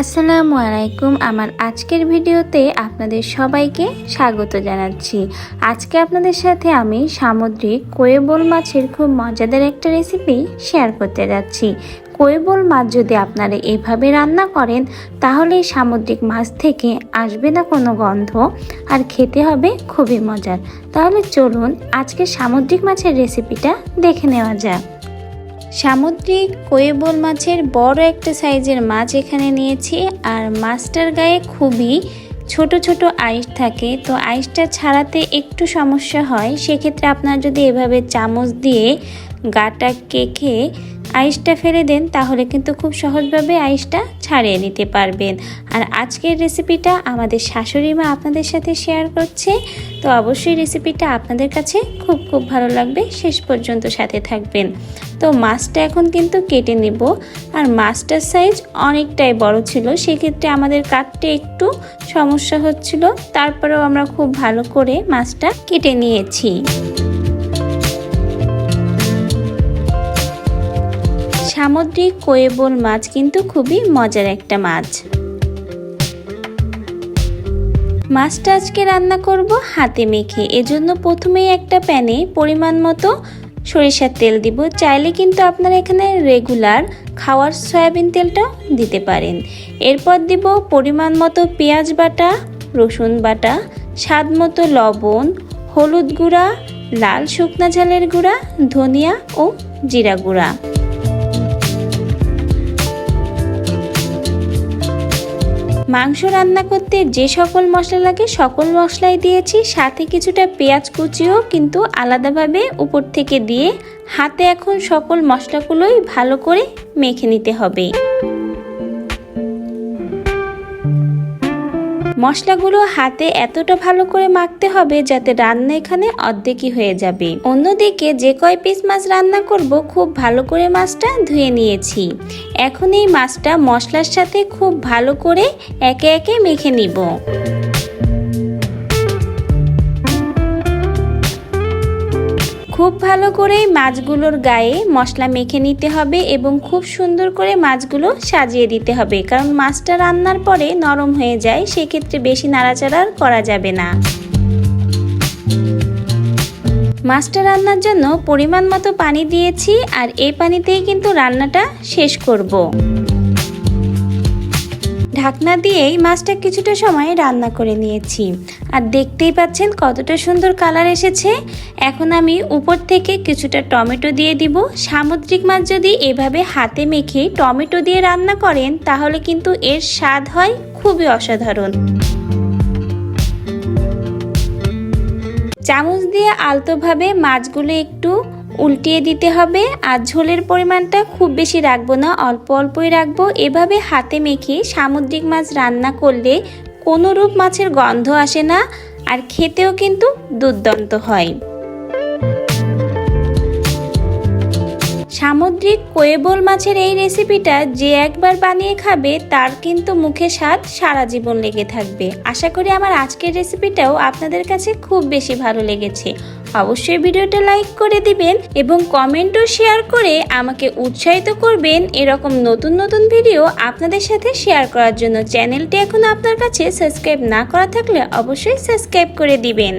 আসসালামু আলাইকুম। আমার আজকের ভিডিওতে আপনাদের সবাইকে স্বাগত জানাচ্ছি। আজকে আপনাদের সাথে আমি সামুদ্রিক কোয়েবল মাছের খুব মজাদার একটা রেসিপি শেয়ার করতে যাচ্ছি। কোয়েবল মাছ যদি আপনারা এভাবে রান্না করেন, তাহলে সামুদ্রিক মাছ থেকে আসবে না কোনো গন্ধ আর খেতে হবে খুবই মজার। তাহলে চলুন আজকে সামুদ্রিক মাছের রেসিপিটা দেখে নেওয়া যাক। সামুদ্রিক কোয়েবল মাছের বড় একটা সাইজের মাছ এখানে নিয়েছি, আর মাছটার গায়ে খুবই ছোট ছোট আইস থাকে। তো আইসটা ছাড়াতে একটু সমস্যা হয়, সেক্ষেত্রে আপনার যদি এভাবে চামচ দিয়ে গাটা কেখে আইসটা ফেলে দেন, তাহলে কিন্তু খুব সহজভাবে আইসটা ছাড়িয়ে নিতে পারবেন। আর আজকের রেসিপিটা আমাদের শাশুড়ি মা আপনাদের সাথে শেয়ার করছে, তো অবশ্যই রেসিপিটা আপনাদের কাছে খুব খুব ভালো লাগবে। শেষ পর্যন্ত সাথে থাকবেন। তো মাছটা এখন কিন্তু কেটে নেব। আর মাছটার সাইজ অনেকটাই বড় ছিল, সেক্ষেত্রে আমাদের কাটতে একটু সমস্যা হচ্ছিল, তারপরেও আমরা খুব ভালো করে মাছটা কেটে নিয়েছি। সামুদ্রিক কোয়েবল মাছ কিন্তু খুবই মজার একটা মাছ। মাছটা আজকে রান্না করব হাতে মেখে। এজন্য প্রথমেই একটা প্যানে পরিমাণ মতো সরিষার তেল দিব। চাইলে কিন্তু আপনারা এখানে রেগুলার খাওয়ার সয়াবিন তেলটা দিতে পারেন। এরপর দিব পরিমাণ মতো পেঁয়াজ বাটা, রসুন বাটা, স্বাদ মতো লবণ, হলুদ গুঁড়া, লাল শুকনা ঝালের গুঁড়া, ধনিয়া ও জিরা গুঁড়া। মাংস রান্না করতে যে সকল মশলা লাগে সকল মশলাই দিয়েছি, সাথে কিছুটা পেঁয়াজ কুচিও কিন্তু আলাদাভাবে উপর থেকে দিয়ে হাতে এখন সকল মশলাগুলোই ভালো করে মেখে নিতে হবে। মশলাগুলো হাতে এতটা ভালো করে মাখতে হবে যাতে রান্না এখানে অর্ধেকই হয়ে যাবে। অন্যদিকে যে কয় পিস মাছ রান্না করব, খুব ভালো করে মাছটা ধুয়ে নিয়েছি। এখন এই মাছটা মশলার সাথে খুব ভালো করে একে একে মেখে নিব। খুব ভালো করে মাছগুলোর গায়ে মশলা মেখে নিতে হবে এবং খুব সুন্দর করে মাছগুলো সাজিয়ে দিতে হবে কারণ মাছটা রান্নার পরে নরম হয়ে যায়, সেক্ষেত্রে বেশি নাড়াচাড়া করা যাবে না মাছটা রান্নার জন্য পরিমাণ মতো পানি দিয়েছি আর এই পানিতেই কিন্তু রান্নাটা শেষ করব। ঢাকনা দিয়েই মাছটা কিছুটা সময় রান্না করে নিয়েছি। আর দেখতেই পাচ্ছেন কতটা সুন্দর কালার এসেছে। এখন আমি উপর থেকে কিছুটা টমেটো দিয়ে দিব। সামুদ্রিক মাছ যদি এভাবে হাতে মেখে টমেটো দিয়ে রান্না করেন, তাহলে কিন্তু এর স্বাদ হয় খুবই অসাধারণ। চামচ দিয়ে আলতোভাবে মাছগুলো একটু উল্টিয়ে দিতে হবে আর ঝোলের পরিমাণটা খুব বেশি রাখব না, অল্প অল্পই রাখব। এভাবে হাতে মেখে সামুদ্রিক মাছ রান্না করলে কোনো রূপ মাছের গন্ধ আসে না আর খেতেও কিন্তু দুর্দান্ত হয়। সামুদ্রিক কোয়েবল মাছের এই রেসিপিটা যে একবার বানিয়ে খাবে তার কিন্তু মুখে স্বাদ সারা জীবন লেগে থাকবে। আশা করি আমার আজকের রেসিপিটাও আপনাদের কাছে খুব বেশি ভালো লেগেছে। অবশ্যই ভিডিওটা লাইক করে দিবেন এবং কমেন্টও শেয়ার করে আমাকে উৎসাহিত করবেন এরকম নতুন নতুন ভিডিও আপনাদের সাথে শেয়ার করার জন্য। চ্যানেলটি এখন আপনার কাছে সাবস্ক্রাইব না করা থাকলে অবশ্যই সাবস্ক্রাইব করে দিবেন।